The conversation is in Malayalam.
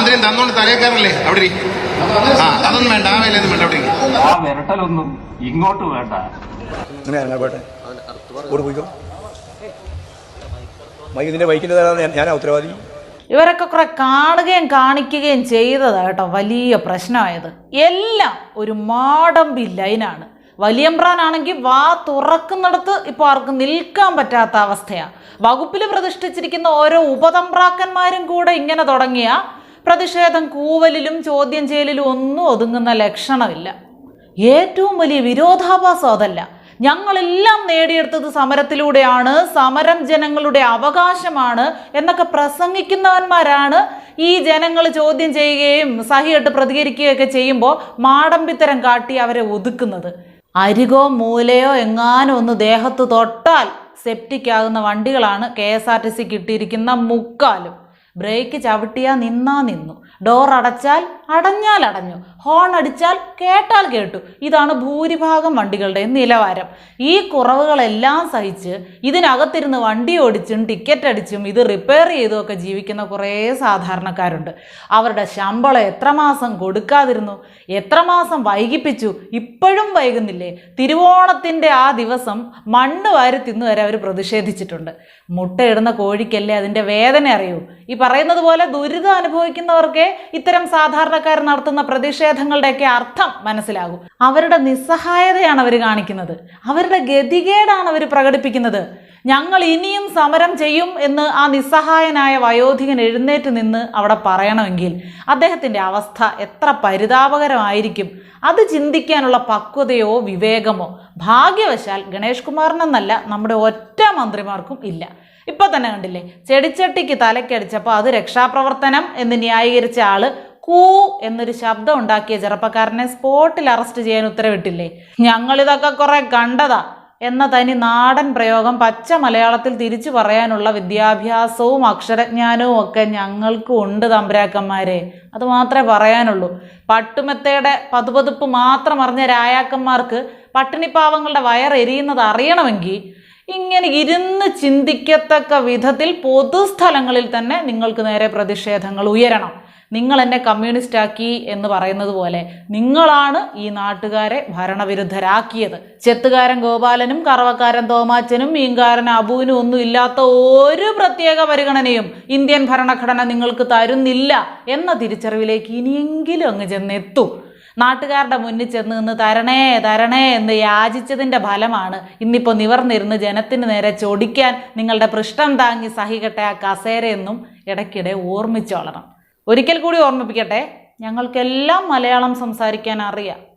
സ്വാതന്ത്ര്യം തന്നോണ്ട് തലയേക്കാറല്ലേ അവിടെ ആ അതൊന്നും വേണ്ട ആ വേലൊന്നും വേണ്ട അവിടെ ആ വിരട്ടലൊന്നും ഇങ്ങോട്ട് വേണ്ട. അങ്ങനെ അങ്ങനെ പോട്ടെ? ഓട് പോയിക്കോ. മൈക്ക് നിന്റെ ബൈക്കിന്റെ ഞാൻ- ഞാനാ ഉത്തരവാദി. ഇവരൊക്കെ കുറെ കാണുകയും കാണിക്കുകയും ചെയ്തതാ കേട്ടോ വലിയ പ്രശ്നമായത്. എല്ലാം ഒരു മാടമ്പി ലൈനാണ്. വലിയമ്പ്രാനാണെങ്കിൽ വാ തുറക്കുന്നിടത്ത് ഇപ്പോൾ ആർക്കും നിൽക്കാൻ പറ്റാത്ത അവസ്ഥയാണ് വകുപ്പിൽ പ്രതിഷ്ഠിച്ചിരിക്കുന്ന ഓരോ ഉപതമ്പ്രാക്കന്മാരും കൂടെ ഇങ്ങനെ തുടങ്ങിയ പ്രതിഷേധം കൂവലിലും ചോദ്യം ചെയ്യലിലും ഒന്നും ഒതുങ്ങുന്ന ലക്ഷണമില്ല. ഏറ്റവും വലിയ വിരോധാഭാസം അതല്ല. ഞങ്ങളെല്ലാം നേടിയെടുത്തത് സമരത്തിലൂടെയാണ് സമരം ജനങ്ങളുടെ അവകാശമാണ് എന്നൊക്കെ പ്രസംഗിക്കുന്നവന്മാരാണ് ഈ ജനങ്ങൾ ചോദ്യം ചെയ്യുകയും സഹിയിട്ട് പ്രതികരിക്കുകയൊക്കെ ചെയ്യുമ്പോൾ മാടമ്പിത്തരം കാട്ടി അവരെ ഒതുക്കുന്നത്. അരികോ മൂലയോ എങ്ങാനും ഒന്ന് ദേഹത്ത് തൊട്ടാൽ സെപ്റ്റിക് ആകുന്ന വണ്ടികളാണ് K S R T C കിട്ടിയിരിക്കുന്ന മുക്കാലും. ബ്രേക്ക് ചവിട്ടിയാൽ നിന്നാ നിന്നു. ഡോർ അടച്ചാൽ അടഞ്ഞാൽ അടഞ്ഞു. ഹോൺ അടിച്ചാൽ കേട്ടാൽ കേട്ടു. ഇതാണ് ഭൂരിഭാഗം വണ്ടികളുടെ നിലവാരം. ഈ കുറവുകളെല്ലാം സഹിച്ച് ഇതിനകത്തിരുന്ന് വണ്ടി ഓടിച്ചും ടിക്കറ്റ് അടിച്ചും ഇത് റിപ്പയർ ചെയ്തുമൊക്കെ ജീവിക്കുന്ന കുറേ സാധാരണക്കാരുണ്ട്. അവരുടെ ശമ്പളം എത്ര മാസം കൊടുക്കാതിരുന്നു? എത്ര മാസം വൈകിപ്പിച്ചു? ഇപ്പോഴും വൈകുന്നില്ലേ? തിരുവോണത്തിന്റെ ആ ദിവസം മണ്ണ് വാരി തിന്നു വരെ അവർ പ്രതിഷേധിച്ചിട്ടുണ്ട്. മുട്ടയിടുന്ന കോഴിക്കല്ലേ അതിന്റെ വേദന അറിയൂ? പറയുന്നത് പോലെ ദുരിതം അനുഭവിക്കുന്നവർക്ക് ഇത്തരം സാധാരണക്കാർ നടത്തുന്ന പ്രതിഷേധങ്ങളുടെയൊക്കെ അർത്ഥം മനസ്സിലാകും. അവരുടെ നിസ്സഹായതയാണ് അവർ കാണിക്കുന്നത്. അവരുടെ ഗതികേടാണ് അവർ പ്രകടിപ്പിക്കുന്നത്. ഞങ്ങൾ ഇനിയും സമരം ചെയ്യും എന്ന് ആ നിസ്സഹായനായ വയോധികൻ എഴുന്നേറ്റ് നിന്ന് അവിടെ പറയണമെങ്കിൽ അദ്ദേഹത്തിന്റെ അവസ്ഥ എത്ര പരിതാപകരമായിരിക്കും? അത് ചിന്തിക്കാനുള്ള പക്വതയോ വിവേകമോ ഭാഗ്യവശാൽ ഗണേഷ് കുമാറിനെന്നല്ല നമ്മുടെ ഒറ്റ മന്ത്രിമാർക്കും ഇല്ല. ഇപ്പൊ തന്നെ കണ്ടില്ലേ? ചെടിച്ചട്ടിക്ക് തലക്കടിച്ചപ്പോൾ അത് രക്ഷാപ്രവർത്തനം എന്ന് ന്യായീകരിച്ച ആൾ കൂ എന്നൊരു ശബ്ദം ഉണ്ടാക്കിയ ചെറുപ്പക്കാരനെ സ്പോട്ടിൽ അറസ്റ്റ് ചെയ്യാൻ ഉത്തരവിട്ടില്ലേ? ഞങ്ങളിതൊക്കെ കുറേ കണ്ടതാ. എന്ന തനി നാടൻ പ്രയോഗം പച്ച മലയാളത്തിൽ തിരിച്ചു പറയാനുള്ള വിദ്യാഭ്യാസവും അക്ഷരജ്ഞാനവും ഒക്കെ ഞങ്ങൾക്കും ഉണ്ട് തമ്പുരാക്കന്മാരെ. അത് മാത്രമേ പറയാനുള്ളൂ. പട്ടുമെത്തയുടെ പതുപതുപ്പ് മാത്രം അറിഞ്ഞ രായാക്കന്മാർക്ക് പട്ടിണിപ്പാവങ്ങളുടെ വയറെരിയുന്നത് അറിയണമെങ്കിൽ ഇങ്ങനെ ഇരുന്ന് ചിന്തിക്കത്തക്ക വിധത്തിൽ പൊതുസ്ഥലങ്ങളിൽ തന്നെ നിങ്ങൾക്ക് നേരെ പ്രതിഷേധങ്ങൾ ഉയരണം. നിങ്ങൾ എന്നെ കമ്മ്യൂണിസ്റ്റ് ആക്കി എന്ന് പറയുന്നത് പോലെ നിങ്ങളാണ് ഈ നാട്ടുകാരെ ഭരണവിരുദ്ധരാക്കിയത്. ചെത്തുകാരൻ ഗോപാലനും കറവക്കാരൻ തോമാച്ചനും മീൻകാരൻ അബുവിനും ഒന്നും ഇല്ലാത്ത ഒരു പ്രത്യേക പരിഗണനയും ഇന്ത്യൻ ഭരണഘടന നിങ്ങൾക്ക് തരുന്നില്ല എന്ന തിരിച്ചറിവിലേക്ക് ഇനിയെങ്കിലും അങ്ങ് ചെന്നെത്തും. നാട്ടുകാരുടെ മുന്നിൽ ചെന്ന് നിന്ന് തരണേ തരണേ എന്ന് യാചിച്ചതിന്റെ ഫലമാണ് ഇന്നിപ്പോൾ നിവർന്നിരുന്ന് ജനത്തിന് നേരെ ചൊടിക്കാൻ നിങ്ങളുടെ പൃഷ്ഠം താങ്ങി സഹികെട്ട ആ കസേരയെന്നും ഇടയ്ക്കിടെ ഓർമ്മിച്ചോളണം. ഒരിക്കൽ കൂടി ഓർമ്മിപ്പിക്കട്ടെ ഞങ്ങൾക്കെല്ലാം മലയാളം സംസാരിക്കാൻ അറിയാം.